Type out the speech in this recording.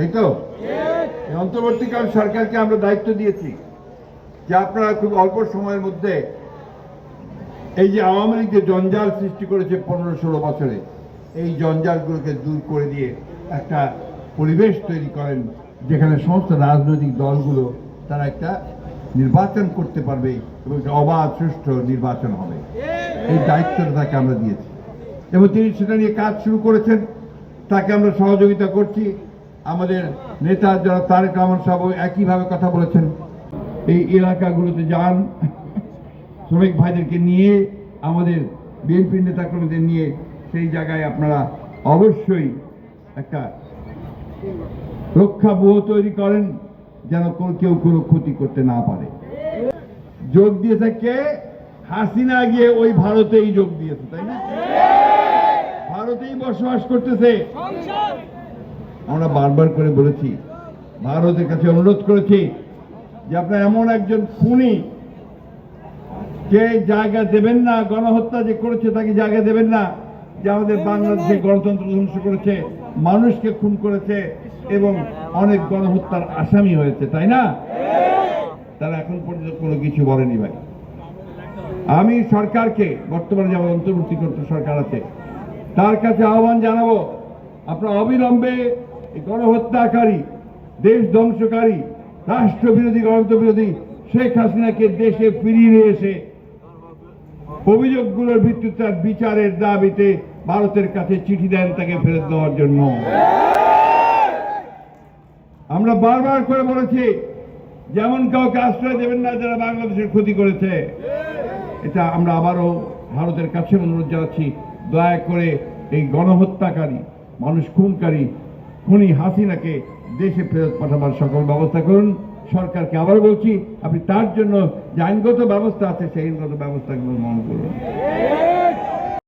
তাই তো? এই অন্তর্বর্তীকাল সরকারকে আমরা দায়িত্ব দিয়েছি যে আপনারা খুব অল্প সময়ের মধ্যে এই যে আওয়ামী লীগ যে জঞ্জাল সৃষ্টি করেছে পনেরো ষোলো বছরে এই জঞ্জালগুলোকে দূর করে দিয়ে একটা পরিবেশ তৈরি করেন যেখানে সমস্ত রাজনৈতিক দলগুলো তারা একটা নির্বাচন করতে পারবে এবং একটা অবাধ সুষ্ঠু নির্বাচন হবে। এই দায়িত্বটা তাকে আমরা দিয়েছি। এবং তিনি সেটা নিয়ে কাজ শুরু করেছেন। তাকে আমরা সহযোগিতা করছি। আমাদের নেতা যারা, তারেক রহমান সাহেব একইভাবে কথা বলেছেন। এই এলাকাগুলোতে যান, শ্রমিক ভাইদেরকে নিয়ে, আমাদের বিএনপি নেতাকর্মীদের নিয়ে সেই জায়গায় আপনারা অবশ্যই একটা রক্ষাবহ তৈরি করেন, যেন কেউ কোনো ক্ষতি করতে না পারে। যোগ দিয়েছে কে? হাসিনা গিয়ে ওই ভারতেই যোগ দিয়েছে, তাই না? ভারতেই বসবাস করতেছে। আমরা বারবার করে বলেছি, ভারতের কাছে অনুরোধ করেছি যে আপনার এমন একজন খুনি যে জায়গা দেবেন না, গণহত্যা যে করেছে তাকে জায়গা দেবেন না, যে আমাদের বাংলাদেশে গণতন্ত্র ধ্বংস করেছে, মানুষকে খুন করেছে এবং অনেক গণহত্যার আসামি হয়েছে, তাই না? তারা এখন পর্যন্ত কোনো কিছু বলেনি ভাই। আমি সরকারকে, বর্তমানে যেমন অন্তর্বর্তীকর্তা সরকার আছে, তার কাছে আহ্বান জানাব, আপনার অবিলম্বে গণহত্যাকারী, দেশ ধ্বংসকারী, রাষ্ট্রবিরোধী গণতন্ত্র বিরোধী শেখ হাসিনাকে দেশে ফিরিয়ে নিয়ে এসে অভিযোগগুলোর ভিত্তিতে তার বিচারের দাবিতে ভারতের কাছে চিঠি দেন তাকে ফেরত দেওয়ার জন্য। আমরা বারবার করে বলেছি, যেমন কাউকে আশ্রয় দেবেন না, যারা বাংলাদেশের ক্ষতি করেছে। এটা আমরা আবারও ভারতের কাছে অনুরোধ জানাচ্ছি, দয়া করে এই গণহত্যাকারী, মানুষ খুনকারী খুনি হাসিনাকে দেশে ফেরত পাঠাবার সকল ব্যবস্থা করুন। সরকারকে আবার বলছি, আপনি তার জন্য যে আইনগত ব্যবস্থা আছে, সেই আইনগত ব্যবস্থাগুলো গ্রহণ করুন।